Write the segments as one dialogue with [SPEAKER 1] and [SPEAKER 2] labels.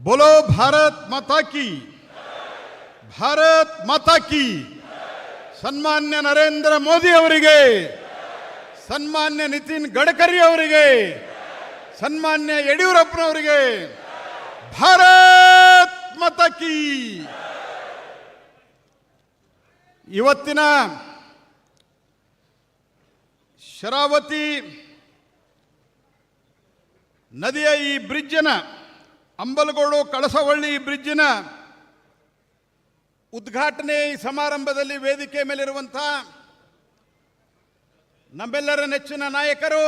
[SPEAKER 1] ಬೋಲೋ ಭಾರತ್ ಮಾತಾ ಕಿ ಭಾರತ್ ಮಾತಾ ಕಿ ಸನ್ಮಾನ್ಯ ನರೇಂದ್ರ ಮೋದಿ ಅವರಿಗೆ ಸನ್ಮಾನ್ಯ ನಿತಿನ್ ಗಡ್ಕರಿ ಅವರಿಗೆ ಸನ್ಮಾನ್ಯ ಯಡಿಯೂರಪ್ಪನವರಿಗೆ ಭಾರತ್ ಮತಕಿ ಇವತ್ತಿನ ಶರಾವತಿ ನದಿಯ ಈ ಬ್ರಿಡ್ಜನ ಅಂಬಲಗೋಡು ಕಳಸವಳ್ಳಿ ಬ್ರಿಡ್ಜಿನ ಉದ್ಘಾಟನೆ ಈ ಸಮಾರಂಭದಲ್ಲಿ ವೇದಿಕೆ ಮೇಲಿರುವಂಥ ನಮ್ಮೆಲ್ಲರ ನೆಚ್ಚಿನ ನಾಯಕರು,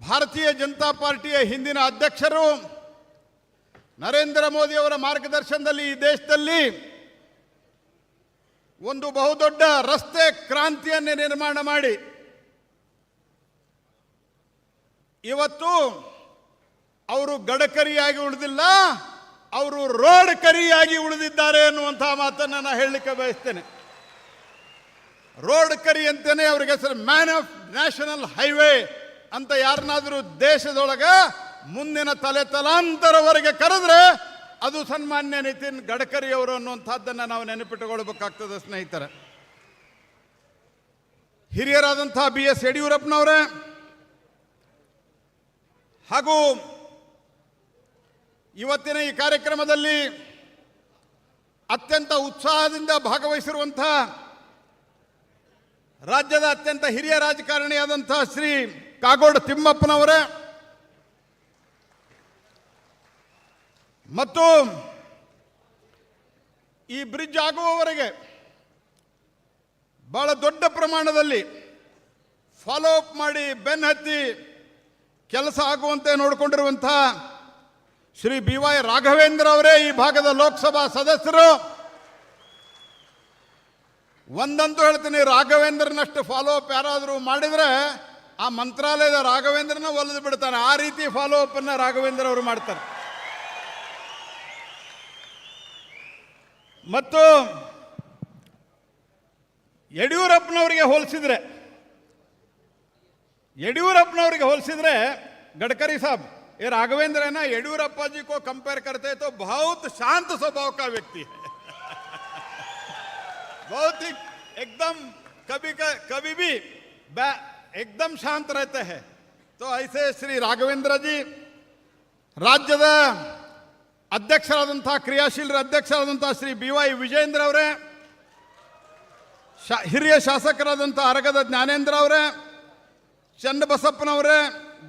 [SPEAKER 1] ಭಾರತೀಯ ಜನತಾ ಪಾರ್ಟಿಯ ಹಿಂದಿನ ಅಧ್ಯಕ್ಷರು, ನರೇಂದ್ರ ಮೋದಿ ಅವರ ಮಾರ್ಗದರ್ಶನದಲ್ಲಿ ಈ ದೇಶದಲ್ಲಿ ಒಂದು ಬಹುದೊಡ್ಡ ರಸ್ತೆ ಕ್ರಾಂತಿಯನ್ನೇ ನಿರ್ಮಾಣ ಮಾಡಿ ಇವತ್ತು ಅವರು ಗಡಕರಿಯಾಗಿ ಉಳಿದಿಲ್ಲ, ಅವರು ರೋಡ್ ಕರಿಯಾಗಿ ಉಳಿದಿದ್ದಾರೆ ಅನ್ನುವಂತಹ ಮಾತನ್ನು ನಾನು ಹೇಳಲಿಕ್ಕೆ ಬಯಸ್ತೇನೆ. ರೋಡ್ ಕರಿ ಅಂತೇನೆ ಅವ್ರಿಗೆ ಹೆಸರು ಮ್ಯಾನ್ ಆಫ್ ನ್ಯಾಷನಲ್ ಹೈವೇ ಅಂತ ಯಾರನ್ನಾದರೂ ದೇಶದೊಳಗ ಮುಂದಿನ ತಲೆ ತಲಾಂತರವರೆಗೆ ಕರೆದ್ರೆ ಅದು ಸನ್ಮಾನ್ಯ ನಿತಿನ್ ಗಡ್ಕರಿ ಅವರು ಅನ್ನುವಂಥದ್ದನ್ನು ನಾವು ನೆನಪಿಟ್ಟುಕೊಳ್ಬೇಕಾಗ್ತದೆ ಸ್ನೇಹಿತರೆ. ಹಿರಿಯರಾದಂತಹ ಬಿ ಎಸ್ ಯಡಿಯೂರಪ್ಪನವರೇ ಹಾಗೂ ಇವತ್ತಿನ ಈ ಕಾರ್ಯಕ್ರಮದಲ್ಲಿ ಅತ್ಯಂತ ಉತ್ಸಾಹದಿಂದ ಭಾಗವಹಿಸಿರುವಂಥ ರಾಜ್ಯದ ಅತ್ಯಂತ ಹಿರಿಯ ರಾಜಕಾರಣಿಯಾದಂಥ ಶ್ರೀ ಕಾಗೋಡು ತಿಮ್ಮಪ್ಪನವರೇ ಮತ್ತು ಈ ಬ್ರಿಡ್ಜ್ ಆಗುವವರೆಗೆ ಬಹಳ ದೊಡ್ಡ ಪ್ರಮಾಣದಲ್ಲಿ ಫಾಲೋ ಅಪ್ ಮಾಡಿ ಬೆನ್ ಹತ್ತಿ ಕೆಲಸ ಆಗುವಂತೆ ನೋಡಿಕೊಂಡಿರುವಂಥ ಶ್ರೀ ಬಿ ವೈ ರಾಘವೇಂದ್ರ ಅವರೇ ಈ ಭಾಗದ ಲೋಕಸಭಾ ಸದಸ್ಯರು. ಒಂದಂತೂ ಹೇಳ್ತೀನಿ, ರಾಘವೇಂದ್ರನಷ್ಟು ಫಾಲೋ ಅಪ್ ಯಾರಾದರೂ ಮಾಡಿದ್ರೆ ಆ ಮಂತ್ರಾಲಯದ ರಾಘವೇಂದ್ರನ ಒಲಿದು ಬಿಡ್ತಾನೆ. ಆ ರೀತಿ ಫಾಲೋ ಅಪ್ ಅನ್ನ ರಾಘವೇಂದ್ರ ಅವರು ಮಾಡ್ತಾರೆ. ಮತ್ತು ಯಡಿಯೂರಪ್ಪನವರಿಗೆ ಹೋಲಿಸಿದ್ರೆ ಯಡಿಯೂರಪ್ಪನವರಿಗೆ ಹೋಲಿಸಿದ್ರೆ गडकरी साहब ये राघवेंद्र है ना येडियूरप्पा जी को कंपेयर करते हैं तो बहुत शांत स्वभाव का व्यक्ति है बहुत ही एकदम कभी का, कभी भी बै- एकदम शांत रहते हैं तो ऐसे श्री ರಾಘವೇಂದ್ರ ಜಿ ರಾಜ್ಯದ ಅಧ್ಯಕ್ಷರಾದಂತಹ ಕ್ರಿಯಾಶೀಲರ ಅಧ್ಯಕ್ಷರಾದಂಥ ಶ್ರೀ ಬಿ ವೈ ವಿಜೇಂದ್ರ ಅವರೇ ಶಾ ಹಿರಿಯ ಶಾಸಕರಾದಂಥ ಅರಗದ ಜ್ಞಾನೇಂದ್ರ ಅವರೇ ಚನ್ನಬಸಪ್ಪನವರೇ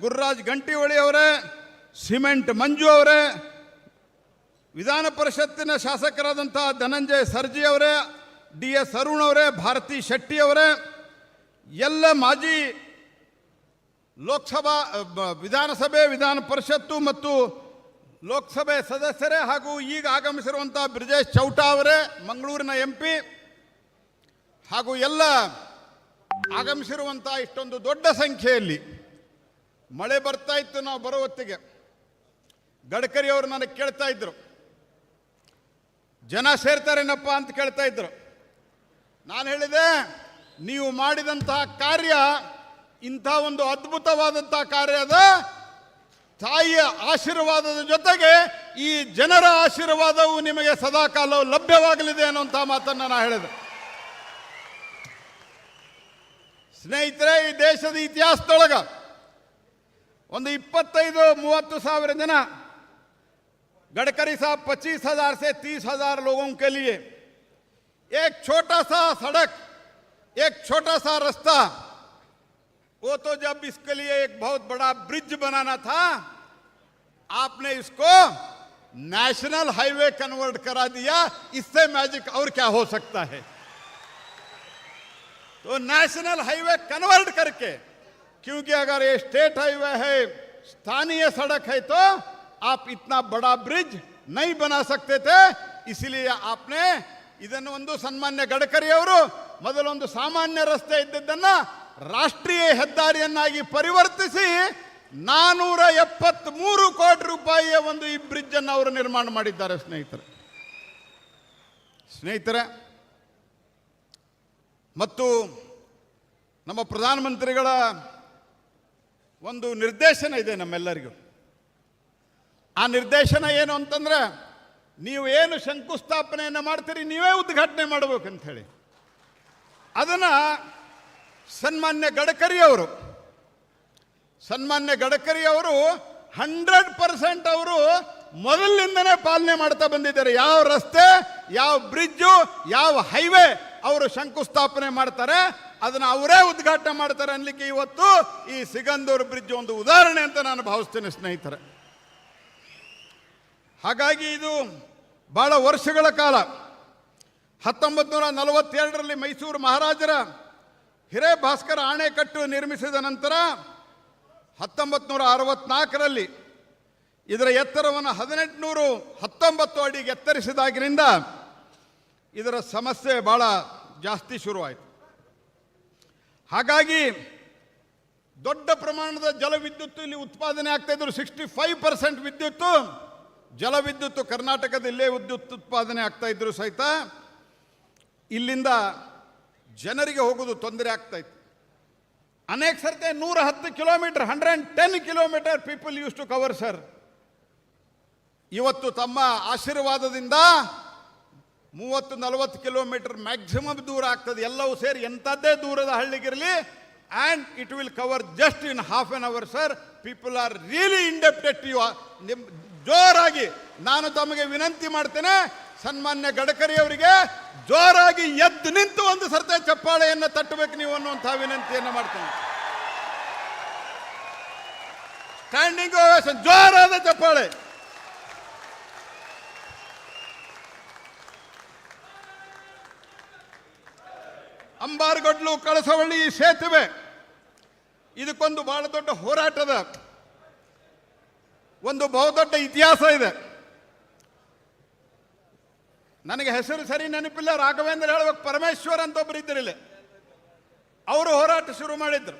[SPEAKER 1] ಗುರುರಾಜ್ ಗಂಟಿಹೊಳಿ ಅವರೇ ಸಿಮೆಂಟ್ ಮಂಜು ಅವರೇ, ವಿಧಾನ ಪರಿಷತ್ತಿನ ಶಾಸಕರಾದಂಥ ಧನಂಜಯ ಸರ್ಜಿ ಅವರೇ ಡಿ ಎಸ್ ಅರುಣ್ ಅವರೇ, ಭಾರತಿ ಶೆಟ್ಟಿ ಅವರೇ, ಎಲ್ಲ ಮಾಜಿ ಲೋಕಸಭಾ ವಿಧಾನಸಭೆ, ವಿಧಾನ ಪರಿಷತ್ತು ಮತ್ತು ಲೋಕಸಭೆ ಸದಸ್ಯರೇ ಹಾಗೂ ಈಗ ಆಗಮಿಸಿರುವಂಥ ಬ್ರಿಜೇಶ್ ಚೌಟಾ ಅವರೇ, ಮಂಗಳೂರಿನ ಎಂ ಪಿ ಹಾಗೂ ಎಲ್ಲ ಆಗಮಿಸಿರುವಂಥ ಇಷ್ಟೊಂದು ದೊಡ್ಡ ಸಂಖ್ಯೆಯಲ್ಲಿ ಮಳೆ ಬರ್ತಾ ಇತ್ತು ನಾವು ಬರೋ ಹೊತ್ತಿಗೆ. ಗಡ್ಕರಿ ಅವರು ನನಗೆ ಕೇಳ್ತಾ ಇದ್ರು. ಜನ ಸೇರ್ತಾರೇನಪ್ಪ ಅಂತ ಕೇಳ್ತಾ ಇದ್ರು. ನಾನು ಹೇಳಿದೆ, ನೀವು ಮಾಡಿದಂತಹ ಕಾರ್ಯ ಇಂಥ ಒಂದು ಅದ್ಭುತವಾದಂತಹ ಕಾರ್ಯದ ತಾಯಿಯ ಆಶೀರ್ವಾದದ ಜೊತೆಗೆ ಈ ಜನರ ಆಶೀರ್ವಾದವು ನಿಮಗೆ ಸದಾಕಾಲ ಲಭ್ಯವಾಗಲಿದೆ ಅನ್ನುವಂಥ ಮಾತನ್ನು ನಾನು ಹೇಳಿದೆ. ಸ್ನೇಹಿತರೆ ಈ ದೇಶದ ಇತಿಹಾಸದೊಳಗ ಒಂದು ಇಪ್ಪತ್ತೈದು ಮೂವತ್ತು ಸಾವಿರ ಜನ गडकरी साहब पच्चीस हजार से तीस हजार लोगों के लिए एक छोटा सा सड़क एक छोटा सा रास्ता वो तो जब इसके लिए एक बहुत बड़ा ब्रिज बनाना था आपने इसको नेशनल हाईवे कन्वर्ट करा दिया इससे मैजिक और क्या हो सकता है तो नेशनल हाईवे कन्वर्ट करके क्योंकि अगर ये स्टेट हाईवे है स्थानीय सड़क है तो आप इतना बड़ा ब्रिज नहीं बना सकते थे इसीलिए आपने ಇದನ್ನು ಒಂದು ಸನ್ಮಾನ್ಯ ಗಡ್ಕರಿ ಅವರು ಮೊದಲೊಂದು ಸಾಮಾನ್ಯ ರಸ್ತೆ ಇದ್ದದ್ದನ್ನ ರಾಷ್ಟ್ರೀಯ ಹೆದ್ದಾರಿಯನ್ನಾಗಿ ಪರಿವರ್ತಿಸಿ ನಾನೂರ ಎಪ್ಪತ್ಮೂರು ಕೋಟಿ ರೂಪಾಯಿಯ ಒಂದು ಈ ಬ್ರಿಡ್ಜ್ ಅನ್ನು ಅವರು ನಿರ್ಮಾಣ ಮಾಡಿದ್ದಾರೆ ಸ್ನೇಹಿತರೆ ಸ್ನೇಹಿತರೆ ಮತ್ತು ನಮ್ಮ ಪ್ರಧಾನಮಂತ್ರಿಗಳ ಒಂದು ನಿರ್ದೇಶನ ಇದೆ ನಮ್ಮೆಲ್ಲರಿಗೂ. ಆ ನಿರ್ದೇಶನ ಏನು ಅಂತಂದ್ರೆ, ನೀವು ಏನು ಶಂಕುಸ್ಥಾಪನೆಯನ್ನು ಮಾಡ್ತೀರಿ, ನೀವೇ ಉದ್ಘಾಟನೆ ಮಾಡಬೇಕಂತ ಹೇಳಿ ಅದನ್ನು ಸನ್ಮಾನ್ಯ ಗಡ್ಕರಿ ಅವರು, ಸನ್ಮಾನ್ಯ ಗಡ್ಕರಿ ಅವರು ಹಂಡ್ರೆಡ್ ಪರ್ಸೆಂಟ್ ಅವರು ಮೊದಲಿನಿಂದನೇ ಪಾಲನೆ ಮಾಡ್ತಾ ಬಂದಿದ್ದಾರೆ. ಯಾವ ರಸ್ತೆ, ಯಾವ ಬ್ರಿಡ್ಜು, ಯಾವ ಹೈವೇ ಅವರು ಶಂಕುಸ್ಥಾಪನೆ ಮಾಡ್ತಾರೆ, ಅದನ್ನ ಅವರೇ ಉದ್ಘಾಟನೆ ಮಾಡ್ತಾರೆ ಅನ್ಲಿಕ್ಕೆ ಇವತ್ತು ಈ ಸಿಗಂದೂರು ಬ್ರಿಡ್ಜ್ ಒಂದು ಉದಾಹರಣೆ ಅಂತ ನಾನು ಭಾವಿಸ್ತೇನೆ ಸ್ನೇಹಿತರೆ. ಹಾಗಾಗಿ ಇದು ಬಹಳ ವರ್ಷಗಳ ಕಾಲ. ಹತ್ತೊಂಬತ್ತು ನೂರ ನಲವತ್ತೆರಡರಲ್ಲಿ ಮೈಸೂರು ಮಹಾರಾಜರ ಹಿರೇಭಾಸ್ಕರ ಆಣೆಕಟ್ಟು ನಿರ್ಮಿಸಿದ ನಂತರ ಹತ್ತೊಂಬತ್ತು ನೂರ ಅರವತ್ನಾಲ್ಕರಲ್ಲಿ ಇದರ ಎತ್ತರವನ್ನು ಹದಿನೆಂಟುನೂರು ಹತ್ತೊಂಬತ್ತು ಅಡಿಗೆ ಎತ್ತರಿಸಿದಾಗಿನಿಂದ ಇದರ ಸಮಸ್ಯೆ ಭಾಳ ಜಾಸ್ತಿ ಶುರುವಾಯಿತು. ಹಾಗಾಗಿ ದೊಡ್ಡ ಪ್ರಮಾಣದ ಜಲವಿದ್ಯುತ್ ಇಲ್ಲಿ ಉತ್ಪಾದನೆ ಆಗ್ತಾ ಇದ್ರು. ಸಿಕ್ಸ್ಟಿ ಫೈವ್ ಪರ್ಸೆಂಟ್ ವಿದ್ಯುತ್ತು, ಜಲವಿದ್ಯುತ್ತು ಕರ್ನಾಟಕದಲ್ಲೇ ವಿದ್ಯುತ್ ಉತ್ಪಾದನೆ ಆಗ್ತಾ ಇದ್ರು ಸಹಿತ. ಇಲ್ಲಿಂದ ಜನರಿಗೆ ಹೋಗೋದು ತೊಂದರೆ ಆಗ್ತಾ ಇತ್ತು. ಅನೇಕ ಸರ್ತೆ ನೂರ ಹತ್ತು kilometre hundred and ten kilometre people use to cover sir ಇವತ್ತು ತಮ್ಮ ಆಶೀರ್ವಾದದಿಂದ ಮೂವತ್ತು, ನಲವತ್ತು ಕಿಲೋಮೀಟರ್ ಮ್ಯಾಕ್ಸಿಮಮ್ ದೂರ ಆಗ್ತದೆ. ಎಲ್ಲವೂ ಸೇರಿ ಎಂಥದ್ದೇ ದೂರದ ಹಳ್ಳಿಗಿರಲಿ. And it will cover just in half an hour sir people are really indebted you ನಿಮ್, ಜೋರಾಗಿ ನಾನು ತಮಗೆ ವಿನಂತಿ ಮಾಡ್ತೇನೆ, ಸನ್ಮಾನ್ಯ ಗಡ್ಕರಿ ಅವರಿಗೆ, ಜೋರಾಗಿ ಎದ್ದು ನಿಂತು ಒಂದು ಸರ್ತೆ ಚಪ್ಪಾಳೆಯನ್ನು ತಟ್ಟಬೇಕು ನೀವು ಅನ್ನುವಂತಹ ವಿನಂತಿಯನ್ನು ಮಾಡ್ತೇನೆ. ಸ್ಟ್ಯಾಂಡಿಂಗ್ ಜೋರಾದ ಚಪ್ಪಾಳೆ. ಅಂಬಾರ್ಗಡ್ಲು, ಕಳಸವಳ್ಳಿ ಸೇತುವೆ. ಇದಕ್ಕೊಂದು ಬಹಳ ದೊಡ್ಡ ಹೋರಾಟದ ಒಂದು ಬಹುದೊಡ್ಡ ಇತಿಹಾಸ ಇದೆ. ನನಗೆ ಹೆಸರು ಸರಿ ನೆನಪಿಲ್ಲ, ರಾಘವೇಂದ್ರ ಹೇಳಬೇಕು ಪರಮೇಶ್ವರ್ ಅಂತ ಒಬ್ಬರು ಇದ್ದಿರಲಿಲ್ಲ ಅವರು ಹೋರಾಟ ಶುರು ಮಾಡಿದ್ರು.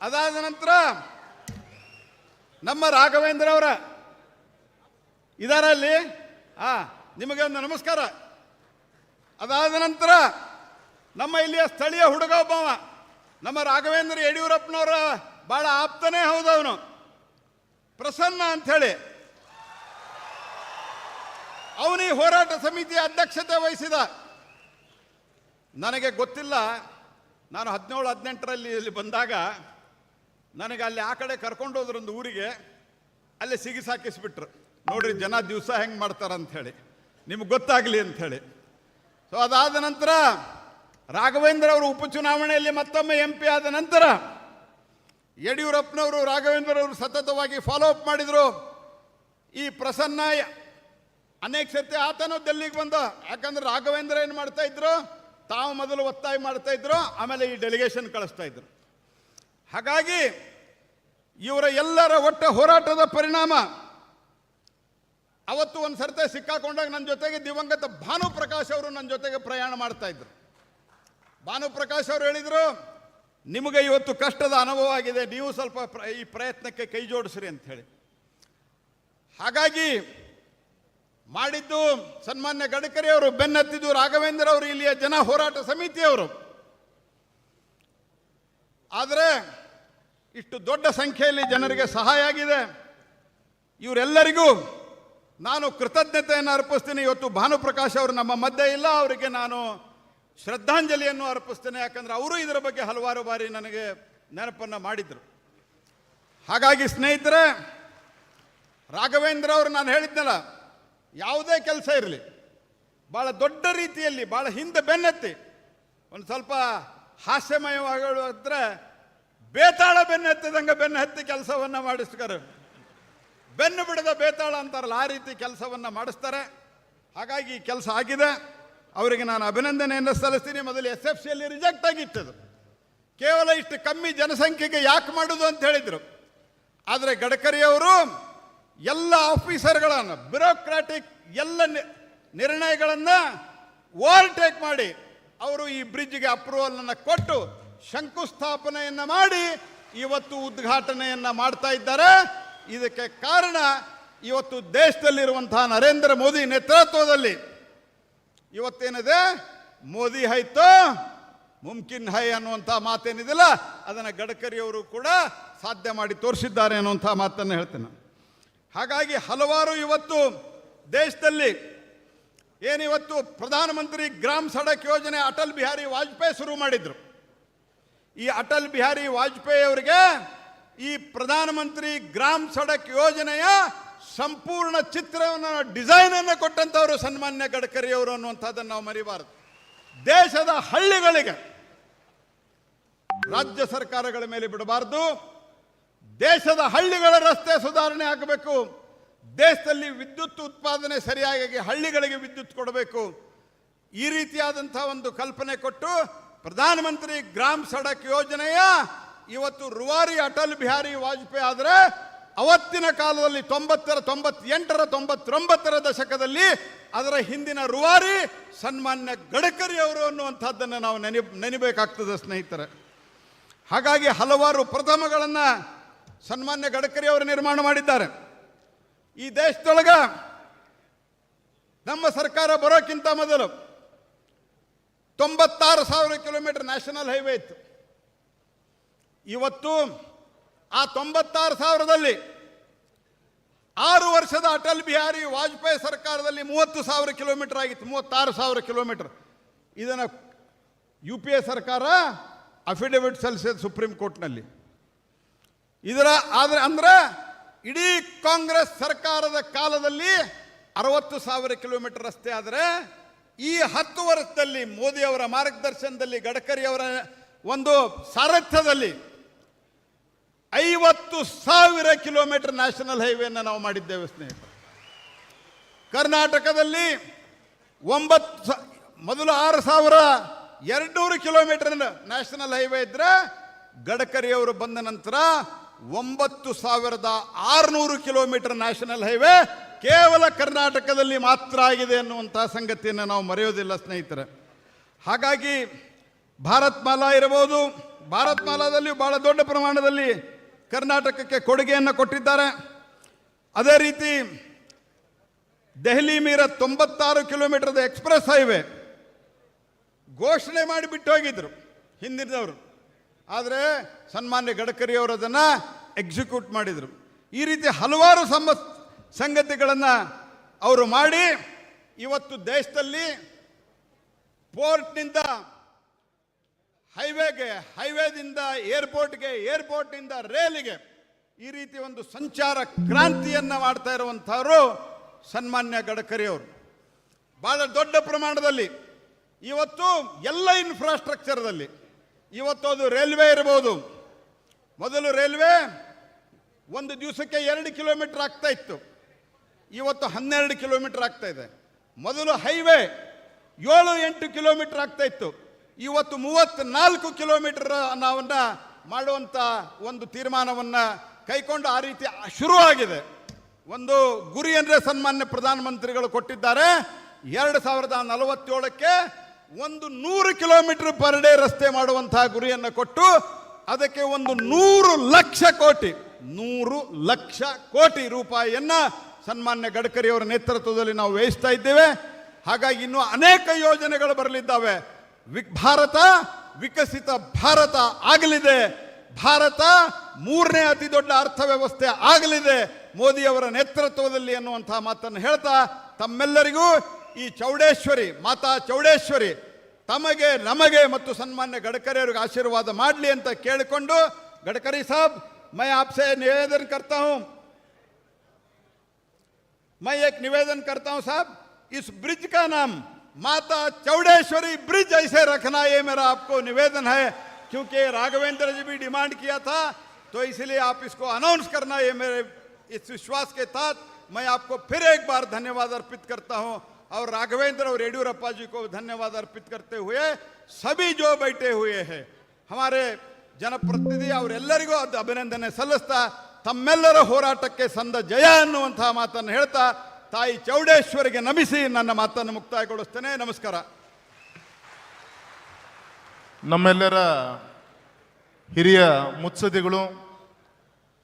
[SPEAKER 1] ಅದಾದ ನಂತರ ನಮ್ಮ ರಾಘವೇಂದ್ರ ಅವರ ಇದಾರಲ್ಲಿ ಹಾ ಒಂದು ನಮಸ್ಕಾರ. ಅದಾದ ನಂತರ ನಮ್ಮ ಇಲ್ಲಿಯ ಸ್ಥಳೀಯ ಹುಡುಗ ಒಬ್ಬವ. ನಮ್ಮ ರಾಘವೇಂದ್ರ ಯಡಿಯೂರಪ್ಪನವರ ಭಾಳ ಆಪ್ತನೇ ಹೌದವನು ಅವನು. ಪ್ರಸನ್ನ ಅಂಥೇಳಿ. ಅವನು ಈ ಹೋರಾಟ ಸಮಿತಿಯ ಅಧ್ಯಕ್ಷತೆ ವಹಿಸಿದ. ನನಗೆ ಗೊತ್ತಿಲ್ಲ, ನಾನು ಹದಿನೇಳು, ಹದಿನೆಂಟರಲ್ಲಿ ಇಲ್ಲಿ ಬಂದಾಗ ನನಗೆ ಅಲ್ಲಿ ಆ ಕಡೆ ಕರ್ಕೊಂಡು ಹೋದ್ರೊಂದು ಊರಿಗೆ ಅಲ್ಲಿ ಸಿಗಿಸಾಕಿಸ್ಬಿಟ್ರು ನೋಡ್ರಿ, ಜನ ದಿವಸ ಹೆಂಗೆ ಮಾಡ್ತಾರ ಅಂಥೇಳಿ ನಿಮ್ಗೆ ಗೊತ್ತಾಗಲಿ ಅಂಥೇಳಿ. ಸೊ ಅದಾದ ನಂತರ ರಾಘವೇಂದ್ರ ಅವರು ಉಪಚುನಾವಣೆಯಲ್ಲಿ ಮತ್ತೊಮ್ಮೆ ಎಂ ಪಿ ಆದ ನಂತರ ಯಡಿಯೂರಪ್ಪನವರು ರಾಘವೇಂದ್ರ ಅವರು ಸತತವಾಗಿ ಫಾಲೋ ಅಪ್ ಮಾಡಿದರು. ಈ ಪ್ರಸನ್ನ ಅನೇಕ ಸರ್ತಿ ಆತನೂ ಡೆಲ್ಲಿಗೆ ಬಂದ. ಯಾಕಂದ್ರೆ ರಾಘವೇಂದ್ರ ಏನು ಮಾಡ್ತಾ ಇದ್ರು? ತಾವು ಮೊದಲು ಒತ್ತಾಯ ಮಾಡ್ತಾ ಇದ್ರು, ಆಮೇಲೆ ಈ ಡೆಲಿಗೇಷನ್ ಕಳಿಸ್ತಾ ಇದ್ರು. ಹಾಗಾಗಿ ಇವರ ಎಲ್ಲರ ಒಟ್ಟ ಹೋರಾಟದ ಪರಿಣಾಮ ಅವತ್ತು ಒಂದು ಸರ್ತೆ ಸಿಕ್ಕಾಕೊಂಡಾಗ ನನ್ನ ಜೊತೆಗೆ ದಿವಂಗತ ಭಾನುಪ್ರಕಾಶ್ ಅವರು ನನ್ನ ಜೊತೆಗೆ ಪ್ರಯಾಣ ಮಾಡ್ತಾ ಇದ್ರು. ಭಾನುಪ್ರಕಾಶ್ ಅವರು ಹೇಳಿದರು, ನಿಮಗೆ ಇವತ್ತು ಕಷ್ಟದ ಅನುಭವ ಆಗಿದೆ, ನೀವು ಸ್ವಲ್ಪ ಈ ಪ್ರಯತ್ನಕ್ಕೆ ಕೈ ಜೋಡಿಸ್ರಿ ಅಂತ ಹೇಳಿ. ಹಾಗಾಗಿ ಮಾಡಿದ್ದು ಸನ್ಮಾನ್ಯ ಗಡ್ಕರಿ ಅವರು, ಬೆನ್ನತ್ತಿದ್ದು ರಾಘವೇಂದ್ರ ಅವರು, ಇಲ್ಲಿಯ ಜನ ಹೋರಾಟ ಸಮಿತಿಯವರು ಆದರೆ ಇಷ್ಟು ದೊಡ್ಡ ಸಂಖ್ಯೆಯಲ್ಲಿ ಜನರಿಗೆ ಸಹಾಯ ಆಗಿದೆ. ಇವರೆಲ್ಲರಿಗೂ ನಾನು ಕೃತಜ್ಞತೆಯನ್ನು ಅರ್ಪಿಸ್ತೀನಿ. ಇವತ್ತು ಭಾನುಪ್ರಕಾಶ್ ಅವರು ನಮ್ಮ ಮಧ್ಯೆ ಇಲ್ಲ, ಅವರಿಗೆ ನಾನು ಶ್ರದ್ಧಾಂಜಲಿಯನ್ನು ಅರ್ಪಿಸ್ತೇನೆ, ಯಾಕಂದ್ರೆ ಅವರು ಇದರ ಬಗ್ಗೆ ಹಲವಾರು ಬಾರಿ ನನಗೆ ನೆನಪನ್ನು ಮಾಡಿದರು. ಹಾಗಾಗಿ ಸ್ನೇಹಿತರೆ, ರಾಘವೇಂದ್ರ ಅವರು ನಾನು ಹೇಳಿದ್ನಲ್ಲ, ಯಾವುದೇ ಕೆಲಸ ಇರಲಿ ಭಾಳ ದೊಡ್ಡ ರೀತಿಯಲ್ಲಿ ಭಾಳ ಹಿಂದೆ ಬೆನ್ನತ್ತಿ, ಒಂದು ಸ್ವಲ್ಪ ಹಾಸ್ಯಮಯವಾಗಿದ್ರೆ ಬೇತಾಳ ಬೆನ್ನತ್ತಿದಂಗೆ ಬೆನ್ನು ಹತ್ತಿ ಕೆಲಸವನ್ನು ಮಾಡಿಸ್ತಾರೆ. ಬೆನ್ನು ಬಿಡದ ಬೇತಾಳ ಅಂತಾರಲ್ಲ, ಆ ರೀತಿ ಕೆಲಸವನ್ನು ಮಾಡಿಸ್ತಾರೆ. ಹಾಗಾಗಿ ಕೆಲಸ ಆಗಿದೆ. ಅವರಿಗೆ ನಾನು ಅಭಿನಂದನೆಯನ್ನು ಸಲ್ಲಿಸ್ತೀನಿ. ಮೊದಲು ಎಸ್ ಎಫ್ ಸಿಯಲ್ಲಿ ರಿಜೆಕ್ಟ್ ಆಗಿತ್ತದು. ಕೇವಲ ಇಷ್ಟು ಕಮ್ಮಿ ಜನಸಂಖ್ಯೆಗೆ ಯಾಕೆ ಮಾಡೋದು ಅಂತ ಹೇಳಿದರು. ಆದರೆ ಗಡ್ಕರಿಯವರು ಎಲ್ಲ ಆಫೀಸರ್ಗಳನ್ನು, ಬ್ಯೂರೋಕ್ರಾಟಿಕ್ ಎಲ್ಲ ನಿರ್ಣಯಗಳನ್ನು ಓವರ್ಟೇಕ್ ಮಾಡಿ ಅವರು ಈ ಬ್ರಿಡ್ಜ್ಗೆ ಅಪ್ರೂವಲನ್ನು ಕೊಟ್ಟು ಶಂಕುಸ್ಥಾಪನೆಯನ್ನು ಮಾಡಿ ಇವತ್ತು ಉದ್ಘಾಟನೆಯನ್ನು ಮಾಡ್ತಾ ಇದ್ದಾರೆ. ಇದಕ್ಕೆ ಕಾರಣ ಇವತ್ತು ದೇಶದಲ್ಲಿರುವಂತಹ ನರೇಂದ್ರ ಮೋದಿ ನೇತೃತ್ವದಲ್ಲಿ ಇವತ್ತೇನಿದೆ? ಮೋದಿ ಹೈತೋ, ಮುಮ್ಕಿನ್ ಹೈ ಅನ್ನುವಂಥ ಮಾತೇನಿದಿಲ್ಲ, ಅದನ್ನು ಗಡ್ಕರಿ ಅವರು ಕೂಡ ಸಾಧ್ಯ ಮಾಡಿ ತೋರಿಸಿದ್ದಾರೆ ಅನ್ನುವಂಥ ಮಾತನ್ನು ಹೇಳ್ತೇನೆ ಹಾಗಾಗಿ ಹಲವಾರು ಇವತ್ತು ದೇಶದಲ್ಲಿ ಏನಿವತ್ತು ಪ್ರಧಾನಮಂತ್ರಿ ಗ್ರಾಮ್ ಸಡಕ್ ಯೋಜನೆ ಅಟಲ್ ಬಿಹಾರಿ ವಾಜಪೇಯಿ ಶುರು ಮಾಡಿದ್ರು. ಈ ಅಟಲ್ ಬಿಹಾರಿ ವಾಜಪೇಯಿ ಅವರಿಗೆ ಈ ಪ್ರಧಾನಮಂತ್ರಿ ಗ್ರಾಮ್ ಸಡಕ್ ಯೋಜನೆಯ ಸಂಪೂರ್ಣ ಚಿತ್ರವನ್ನು ಡಿಸೈನ್ ಅನ್ನು ಕೊಟ್ಟಂತವರು ಸನ್ಮಾನ್ಯ ಗಡ್ಕರಿ ಅವರು ಅನ್ನುವಂಥದ್ದನ್ನು ನಾವು ಮರಿಬಾರದು. ದೇಶದ ಹಳ್ಳಿಗಳಿಗೆ ರಾಜ್ಯ ಸರ್ಕಾರಗಳ ಮೇಲೆ ಬಿಡಬಾರದು. ದೇಶದ ಹಳ್ಳಿಗಳ ರಸ್ತೆ ಸುಧಾರಣೆ ಆಗಬೇಕು. ದೇಶದಲ್ಲಿ ವಿದ್ಯುತ್ ಉತ್ಪಾದನೆ ಸರಿಯಾಗಿ ಹಳ್ಳಿಗಳಿಗೆ ವಿದ್ಯುತ್ ಕೊಡಬೇಕು. ಈ ರೀತಿಯಾದಂಥ ಒಂದು ಕಲ್ಪನೆ ಕೊಟ್ಟು ಪ್ರಧಾನಮಂತ್ರಿ ಗ್ರಾಮ್ ಸಡಕ್ ಯೋಜನೆಯ ಇವತ್ತು ರುವಾರಿ ಅಟಲ್ ಬಿಹಾರಿ ವಾಜಪೇಯಿ ಆದರೆ ಅವತ್ತಿನ ಕಾಲದಲ್ಲಿ ತೊಂಬತ್ತರ, ತೊಂಬತ್ತೆಂಟರ, ತೊಂಬತ್ತೊಂಬತ್ತರ ದಶಕದಲ್ಲಿ ಅದರ ಹಿಂದಿನ ರೂವಾರಿ ಸನ್ಮಾನ್ಯ ಗಡ್ಕರಿ ಅವರು ಅನ್ನುವಂಥದ್ದನ್ನು ನಾವು ನೆನೆ, ನೆನಿಬೇಕಾಗ್ತದೆ ಸ್ನೇಹಿತರೆ. ಹಾಗಾಗಿ ಹಲವಾರು ಪ್ರಥಮಗಳನ್ನು ಸನ್ಮಾನ್ಯ ಗಡ್ಕರಿ ಅವರು ನಿರ್ಮಾಣ ಮಾಡಿದ್ದಾರೆ. ಈ ದೇಶದೊಳಗೆ ನಮ್ಮ ಸರ್ಕಾರ ಬರೋಕ್ಕಿಂತ ಮೊದಲು ತೊಂಬತ್ತಾರು ಸಾವಿರ ಕಿಲೋಮೀಟರ್ ನ್ಯಾಷನಲ್ ಹೈವೇ ಇತ್ತು. ಇವತ್ತು ಆ ತೊಂಬತ್ತಾರು ಸಾವಿರದಲ್ಲಿ ಆರು ವರ್ಷದ ಅಟಲ್ ಬಿಹಾರಿ ವಾಜಪೇಯಿ ಸರ್ಕಾರದಲ್ಲಿ ಮೂವತ್ತು ಸಾವಿರ ಕಿಲೋಮೀಟರ್ ಆಗಿತ್ತು, ಮೂವತ್ತಾರು ಸಾವಿರ ಕಿಲೋಮೀಟರ್. ಇದನ್ನು ಯು ಪಿ ಎ ಸರ್ಕಾರ ಅಫಿಡವಿಟ್ ಸಲ್ಲಿಸಿದ ಸುಪ್ರೀಂ ಕೋರ್ಟ್ನಲ್ಲಿ. ಇದರ ಆದರೆ ಅಂದ್ರೆ ಇಡೀ ಕಾಂಗ್ರೆಸ್ ಸರ್ಕಾರದ ಕಾಲದಲ್ಲಿ ಅರವತ್ತು ಸಾವಿರ ಕಿಲೋಮೀಟರ್ ರಸ್ತೆ ಆದರೆ ಈ ಹತ್ತು ವರ್ಷದಲ್ಲಿ ಮೋದಿಯವರ ಮಾರ್ಗದರ್ಶನದಲ್ಲಿ ಗಡ್ಕರಿಯವರ ಒಂದು ಸಾರಥ್ಯದಲ್ಲಿ ಐವತ್ತು ಸಾವಿರ ಕಿಲೋಮೀಟರ್ ನ್ಯಾಷನಲ್ ಹೈವೇನ ನಾವು ಮಾಡಿದ್ದೇವೆ ಸ್ನೇಹಿತರೆ. ಕರ್ನಾಟಕದಲ್ಲಿ ಒಂಬತ್ತು ಮೊದಲು ಆರು ಸಾವಿರ ಎರಡ್ನೂರು ಕಿಲೋಮೀಟರ್ ನ್ಯಾಷನಲ್ ಹೈವೇ ಇದ್ರೆ ಗಡ್ಕರಿಯವರು ಬಂದ ನಂತರ ಒಂಬತ್ತು ಸಾವಿರದ ಆರುನೂರು ಕಿಲೋಮೀಟರ್ ನ್ಯಾಷನಲ್ ಹೈವೇ ಕೇವಲ ಕರ್ನಾಟಕದಲ್ಲಿ ಮಾತ್ರ ಆಗಿದೆ ಅನ್ನುವಂತಹ ಸಂಗತಿಯನ್ನು ನಾವು ಮರೆಯೋದಿಲ್ಲ ಸ್ನೇಹಿತರೆ. ಹಾಗಾಗಿ ಭಾರತ್ ಮಾಲಾ ಇರಬಹುದು. ಭಾರತ್ ಮಾಲಾದಲ್ಲಿ ಬಹಳ ದೊಡ್ಡ ಪ್ರಮಾಣದಲ್ಲಿ ಕರ್ನಾಟಕಕ್ಕೆ ಕೊಡುಗೆಯನ್ನು ಕೊಟ್ಟಿದ್ದಾರೆ. ಅದೇ ರೀತಿ ದೆಹಲಿ ಮೀರ ತೊಂಬತ್ತಾರು ಕಿಲೋಮೀಟರ್ದ ಎಕ್ಸ್ಪ್ರೆಸ್ ಹೈವೇ ಘೋಷಣೆ ಮಾಡಿ ಬಿಟ್ಟು ಹೋಗಿದ್ರು ಹಿಂದಿನವರು. ಆದರೆ ಸನ್ಮಾನ್ಯ ಗಡ್ಕರಿ ಅವರು ಅದನ್ನು ಎಕ್ಸಿಕ್ಯೂಟ್ ಮಾಡಿದರು. ಈ ರೀತಿ ಹಲವಾರು ಸಮ ಸಂಗತಿಗಳನ್ನು ಅವರು ಮಾಡಿ ಇವತ್ತು ದೇಶದಲ್ಲಿ ಪೋರ್ಟ್ನಿಂದ ಹೈವೇಗೆ, ಹೈವೇದಿಂದ ಏರ್ಪೋರ್ಟ್ಗೆ, ಏರ್ಪೋರ್ಟ್ನಿಂದ ರೈಲಿಗೆ ಈ ರೀತಿ ಒಂದು ಸಂಚಾರ ಕ್ರಾಂತಿಯನ್ನು ಮಾಡ್ತಾ ಇರುವಂಥವರು ಸನ್ಮಾನ್ಯ ಗಡ್ಕರಿ ಅವರು ಬಹಳ ದೊಡ್ಡ ಪ್ರಮಾಣದಲ್ಲಿ ಇವತ್ತು ಎಲ್ಲ ಇನ್ಫ್ರಾಸ್ಟ್ರಕ್ಚರ್ದಲ್ಲಿ ಇವತ್ತು ಅದು ರೈಲ್ವೆ ಇರ್ಬೋದು. ಮೊದಲು ರೈಲ್ವೆ ಒಂದು ದಿವಸಕ್ಕೆ ಎರಡು ಕಿಲೋಮೀಟರ್ ಆಗ್ತಾ ಇತ್ತು. ಇವತ್ತು ಹನ್ನೆರಡು ಕಿಲೋಮೀಟರ್ ಆಗ್ತಾ ಇದೆ. ಮೊದಲು ಹೈವೇ ಏಳು ಎಂಟು ಕಿಲೋಮೀಟರ್ ಆಗ್ತಾ ಇತ್ತು. ಇವತ್ತು ಮೂವತ್ತ್ನಾಲ್ಕು ಕಿಲೋಮೀಟರ್ ನಾವನ್ನ ಮಾಡುವಂಥ ಒಂದು ತೀರ್ಮಾನವನ್ನು ಕೈಕೊಂಡು ಆ ರೀತಿ ಶುರುವಾಗಿದೆ. ಒಂದು ಗುರಿ ಅಂದರೆ ಸನ್ಮಾನ್ಯ ಪ್ರಧಾನಮಂತ್ರಿಗಳು ಕೊಟ್ಟಿದ್ದಾರೆ. ಎರಡು ಸಾವಿರದ ನಲವತ್ತೇಳಕ್ಕೆ ಒಂದು ನೂರು ಕಿಲೋಮೀಟರ್ ಪರ್ ಡೇ ರಸ್ತೆ ಮಾಡುವಂತಹ ಗುರಿಯನ್ನು ಕೊಟ್ಟು ಅದಕ್ಕೆ ಒಂದು ನೂರು ಲಕ್ಷ ಕೋಟಿ, ನೂರು ಲಕ್ಷ ಕೋಟಿ ರೂಪಾಯಿಯನ್ನು ಸನ್ಮಾನ್ಯ ಗಡ್ಕರಿಯವರ ನೇತೃತ್ವದಲ್ಲಿ ನಾವು ವ್ಯಯಿಸ್ತಾ ಇದ್ದೇವೆ. ಹಾಗಾಗಿ ಇನ್ನೂ ಅನೇಕ ಯೋಜನೆಗಳು ಬರಲಿದ್ದಾವೆ. ಭಾರತ ವಿಕಸಿತ ಭಾರತ ಆಗಲಿದೆ. ಭಾರತ ಮೂರನೇ ಅತಿ ದೊಡ್ಡ ಅರ್ಥವ್ಯವಸ್ಥೆ ಆಗಲಿದೆ. ಮೋದಿಯವರ ನೇತೃತ್ವದಲ್ಲಿ ಅನ್ನುವಂತಹ ಮಾತನ್ನು ಹೇಳ್ತಾ ತಮ್ಮೆಲ್ಲರಿಗೂ ಈ ಚೌಡೇಶ್ವರಿ, ಮಾತಾ ಚೌಡೇಶ್ವರಿ, ತಮಗೆ, ನಮಗೆ ಮತ್ತು ಸನ್ಮಾನ್ಯ ಗಡ್ಕರಿಯವರಿಗೆ ಆಶೀರ್ವಾದ ಮಾಡಲಿ ಅಂತ ಕೇಳಿಕೊಂಡು, ಗಡ್ಕರಿ ಸಾಬ್, ಮೈ ಆಪ್ಸೆ ನಿವೇದನ್ ಕರ್ತಾ ಹೂಂ. ಮೈ ಏಕ್ ನಿವೇದನ್ ಕರ್ತಾ ಹೂಂ ಸಾಬ್. ಇಸ್ ಬ್ರಿಜ್ ಕಾ ನಾಮ್. माता चौड़ेश्वरी ब्रिज ऐसे रखना ये मेरा आपको निवेदन है क्योंकि राघवेंद्र जी भी डिमांड किया था तो इसलिए आप इसको अनाउंस करना ये मेरे इस विश्वास के साथ मैं आपको फिर एक बार धन्यवाद अर्पित करता हूं और राघवेंद्र और येडियूरप्पा जी को धन्यवाद अर्पित करते हुए सभी जो बैठे हुए हैं हमारे ಜನಪ್ರತಿನಿಧಿ ಅವರೆಲ್ಲರಿಗೂ ಅದು ಅಭಿನಂದನೆ ಸಲ್ಲಿಸ್ತಾ ತಮ್ಮೆಲ್ಲರ ಹೋರಾಟಕ್ಕೆ ಸಂದ ಜಯ ಅನ್ನುವಂತಹ ಮಾತನ್ನು ಹೇಳ್ತಾ ತಾಯಿ ಚೌಡೇಶ್ವರಿಗೆ ನಮಿಸಿ ನನ್ನ ಮಾತನ್ನು ಮುಕ್ತಾಯಗೊಳಿಸ್ತೇನೆ. ನಮಸ್ಕಾರ.
[SPEAKER 2] ನಮ್ಮೆಲ್ಲರ ಹಿರಿಯ ಮುತ್ಸದಿಗಳು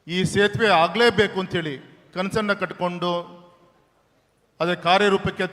[SPEAKER 2] ಈ ಸೇತುವೆ ಆಗಲೇಬೇಕು ಅಂತೇಳಿ ಕನಸನ್ನು ಕಟ್ಕೊಂಡು ಅದರ ಕಾರ್ಯರೂಪಕ್ಕೆ